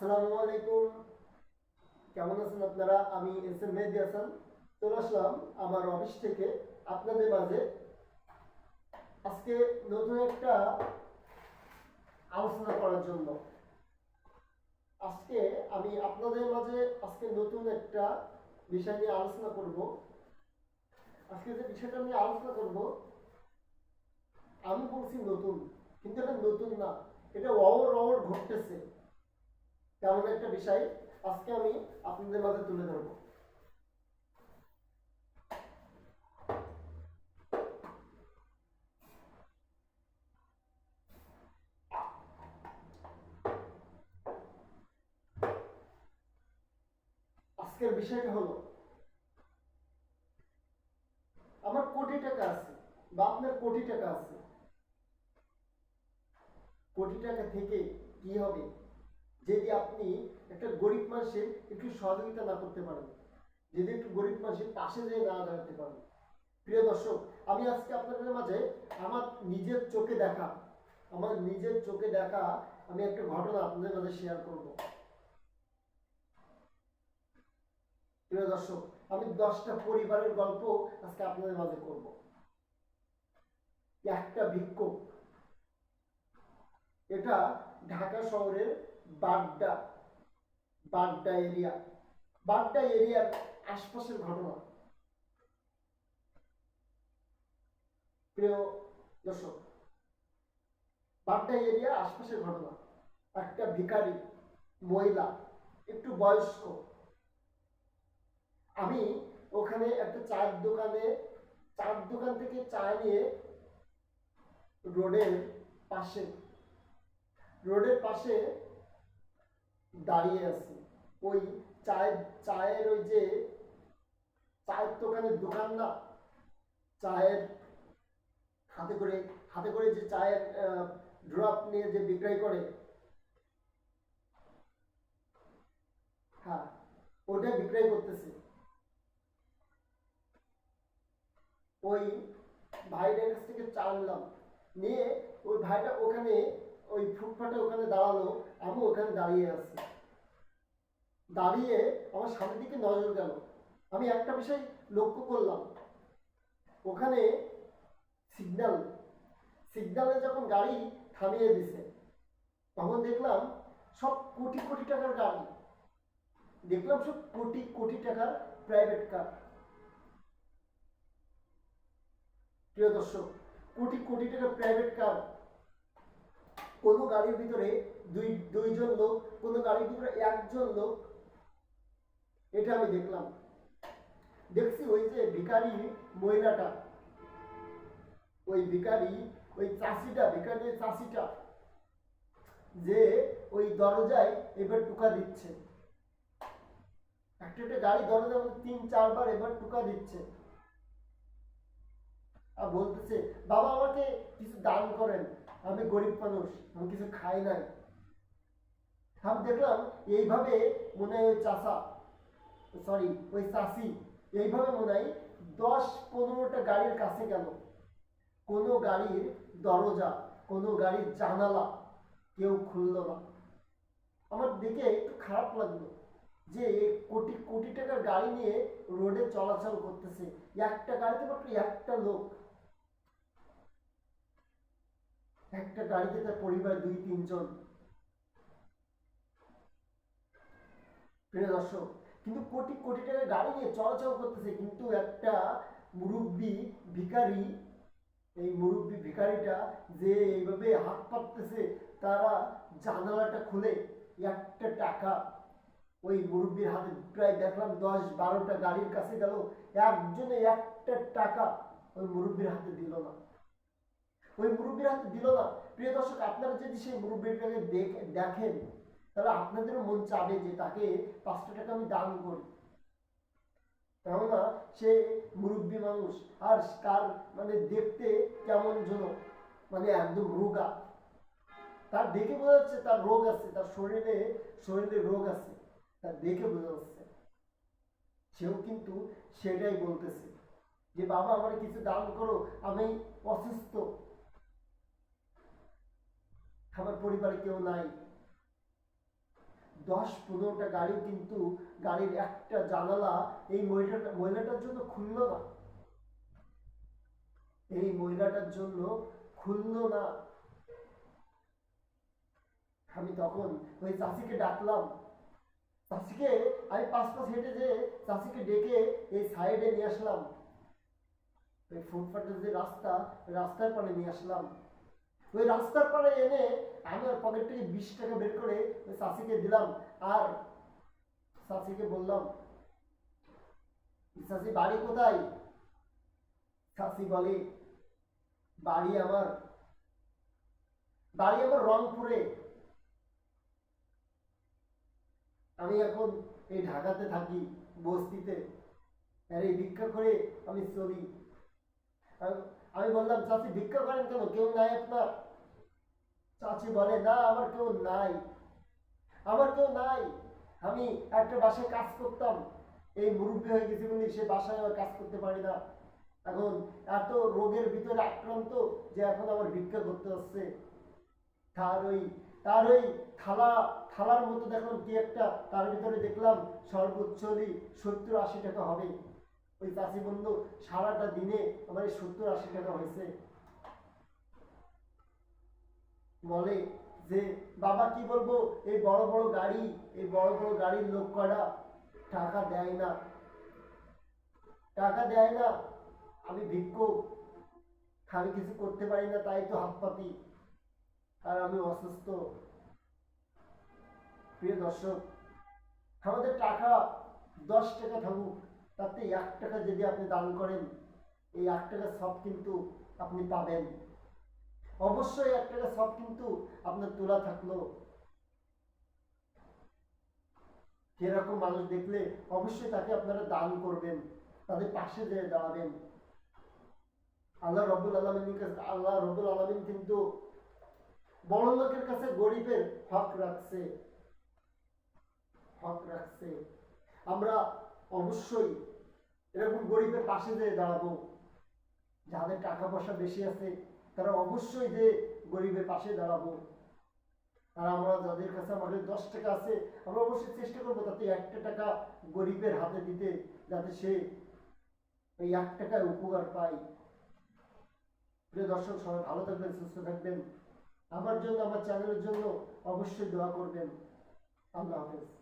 আসসালামু আলাইকুম। কেমন আছেন আপনারা? আমি এস এম মেহেদি হাসান। চলে আসলাম আমার অফিস থেকে আপনাদের মাঝে। আজকে নতুন একটা আলোচনা করার জন্য। আজকে আমি আপনাদের মাঝে আজকে নতুন একটা বিষয় নিয়ে আলোচনা করব। আজকে যে বিষয়টা নিয়ে আলোচনা করব, আমি বলছি নতুন, কিন্তু এটা নতুন না। এটা অহর অহর ঘটতেছে। তেমন একটা বিষয়, আজকে আমি আপনাদের মাঝে তুলে ধরবো। আজকের বিষয়টা হলো, আমার কোটি টাকা আছে বা আপনার কোটি টাকা আছে। কোটি টাকা থেকে কি হবে? যদি আপনি একটা গরিব মানুষের একটু সহযোগিতা না করতে পারেন, যদি একটু গরিব মানুষের পাশে যেয়ে না দাঁড়াতে পারেন। প্রিয় দর্শক, আমি আজকে আপনাদের মাঝে আমার নিজের চোখে দেখা, আমার নিজের চোখে দেখা আমি একটা ঘটনা আপনাদের মাঝে শেয়ার করব। প্রিয় দর্শক, আমি দশটা পরিবারের গল্প আজকে আপনাদের মাঝে করব। একটা ভিক্ষুক এটা ঢাকা শহরের বাড্ডা বাড্ডা এরিয়া। বাড্ডা এরিয়ার আশপাশের ঘটনা। প্রিয় দর্শক বাড্ডা এরিয়া আশপাশের ঘটনা। একটা ভিখারি, মহিলা, একটু বয়স্ক। আমি ওখানে একটা চায়ের দোকানে, চার দোকান থেকে চা নিয়ে রোডের পাশে রোডের পাশে দাঁড়িয়ে আছি। ওই চায়ের চায়ের ওই যে, চায়ের দোকানের দোকান না চায়ের হাতে করে হাতে করে যে চায়ের ড্রপ নিয়ে যে বিক্রয় করে হ্যাঁ ওটা বিক্রয় করতেছে। ওই ভাইটার কাছ থেকে চা নিলাম নিয়ে ওই ভাইটা ওখানে ওই ফুটপাতে ওখানে দাঁড়াল আমি ওখানে দাঁড়িয়ে আছি। দাঁড়িয়ে আমার সামনের দিকে নজর গেল। আমি একটা বিষয় লক্ষ্য করলাম। ওখানে সিগন্যাল সিগন্যালে যখন গাড়ি থামিয়ে দিছে, তখন দেখলাম সব কোটি কোটি টাকার গাড়ি। দেখলাম সব কোটি কোটি টাকার প্রাইভেট কার প্রিয় দর্শক, কোটি কোটি টাকার প্রাইভেট কার কোনো গাড়ির ভিতরে দুই, দুইজন লোক, কোনো গাড়ির ভিতরে একজন লোক। এটা আমি দেখলাম। দেখছি ওই যে ভিখারি মহিলাটা। ওই ভিখারি, ওই চাষিটা, ভিখারি চাষিটা, যে ওই দরজায় এবার টুকা দিচ্ছে। একটা একটা গাড়ি দরজা তিন, চারবার এবার টুকা দিচ্ছে। আর বলতেছে, বাবা, আমাকে কিছু দান করেন। আমি গরিব মানুষ, আমি কিছু খাই নাই। আমি দেখলাম এইভাবে মনে হয় চাষা সরি ওই চাষি, এইভাবে মনে হয় দশ পনেরোটা গাড়ির কাছে গেল। কোনো গাড়ির দরজা, কোনো গাড়ির জানালা কেউ খুলল না। আমার দেখে একটু খারাপ লাগল যে কোটি কোটি টাকার গাড়ি নিয়ে রোডে চলাচল করতেছে। একটা গাড়িতে মাত্র একটা লোক একটা গাড়িতে তার পরিবার দুই, তিনজন। প্রিয় দর্শক, কিন্তু কোটি কোটি টাকার গাড়ি নিয়ে চলাচল করতেছে, কিন্তু একটা মুরব্বী ভিখারি, এই মুরব্বী ভিখারিটা যে এইভাবে হাত পাততেছে, তারা জানালাটা খুলে একটা টাকা ওই মুরব্বীর হাতে প্রায় দেখলাম দশ, বারোটা গাড়ির কাছে গেল, একজনে একটা টাকা ওই মুরব্বীর হাতে দিল না। ওই মুরব্বীর হাতে দিল না। প্রিয় দর্শক, আপনারা যদি সেই মুরব্বীটাকে দেখেন, তাহলে আপনাদেরও মন চাবে যে তাকে পাঁচটা টাকা আমি দান করি। কেননা সে মুরব্বী মানুষ, আর তার মানে দেখতে কেমন যেন মানে একদম রোগা। তার দেখে বোঝা যাচ্ছে তার রোগ আছে, তার শরীরে শরীরে রোগ আছে, তার দেখে বোঝা যাচ্ছে। সেও কিন্তু সেটাই বলতেছে যে, বাবা, আমার কিছু দান করো, আমি অসুস্থ। আমার পরিবারে কেউ নাই। দশ পনেরোটা গাড়ি কিন্তু গাড়ির একটা জানালা এই মহিলাটা, মহিলাটার জন্য খুললো না। এই মহিলাটার জন্য খুললো না। আমি তখন ওই চাষিকে ডাকলাম। চাষিকে আমি পাঁচ পাঁচ হেঁটে যে চাষিকে ডেকে এই সাইডে নিয়ে আসলাম। ওই ফুটপাথের যে রাস্তা, রাস্তার পাড়ে নিয়ে আসলাম। ওই রাস্তার পাড়ে এনে আমি ওর পকেট থেকে বিশ টাকা বের করে ওই চাষিকে দিলাম। আর চাষিকে বললাম, চাষি, বাড়ি কোথায়? চাষি বলে, বাড়ি আমার বাড়ি আমার রংপুরে। আমি এখন এই ঢাকাতে থাকি, বস্তিতে। আর এই ভিক্ষা করে আমি চলি। আমি- বললাম, চাচি, ভিক্ষা করেন কেন? কেউ নাই আপনার? চাচি বলে, না, আমার কেউ নাই। আমার কেউ নাই। আমি একটা বাসায় কাজ করতাম। এই মুরব্বী হয়ে গেছি বলি সে বাসায় আর কাজ করতে পারি না। এখন এত রোগের ভিতরে আক্রান্ত যে এখন আমার ভিক্ষা করতে হচ্ছে। তার ওই তার ওই থালা, থালার মতো দেখুন কি একটা? তার ভিতরে দেখলাম সর্বোচ্চ সত্তর আশি টাকা হবে। ওই চাষি বন্ধু, সারাটা দিনে আমার এই সত্তর আশি টাকা হয়েছে। বলে যে, বাবা, কি বলব? এই বড় বড় গাড়ি, এই বড় বড় গাড়ির লোক করা টাকা দেয় না। টাকা দেয় না। আমি ভিক্ষুক আমি কিছু করতে পারি না, তাই তো হাত পাতি আর আমি অসুস্থ। প্রিয় দর্শক, আমাদের টাকা দশ টাকা থাকুক। তাতে এক টাকা যদি আপনি দান করেন, এই এক টাকা সব কিন্তু আপনি পাবেন। অবশ্যই এক টাকা সব কিন্তু আপনার তোলা থাকল। সেরকম মানুষ দেখলে অবশ্যই তাকে আপনারা দান করবেন, তাদের পাশে যেয়ে দাঁড়াবেন। আল্লাহ রব্বুল আলমিনের কাছে, আল্লাহ রব্বুল আলমিন কিন্তু বড় লোকের কাছে গরিবের হক রাখছে। হক রাখছে। আমরা অবশ্যই এরকম গরিবের পাশে যেয়ে দাঁড়াবো, যাদের টাকা পয়সা বেশি আছে, তারা অবশ্যই যে গরিবের পাশে দাঁড়াবো। আর আমরা যাদের কাছে আমাদের দশ টাকা আছে, আমরা অবশ্যই চেষ্টা করব তাতে একটা টাকা গরিবের হাতে দিতে, যাতে সে এই এক টাকায় উপকার পায়। প্রিয় দর্শক, সবাই ভালো থাকবেন, সুস্থ থাকবেন। আমার জন্য, আমার চ্যানেলের জন্য অবশ্যই দোয়া করবেন। আল্লাহ হাফেজ।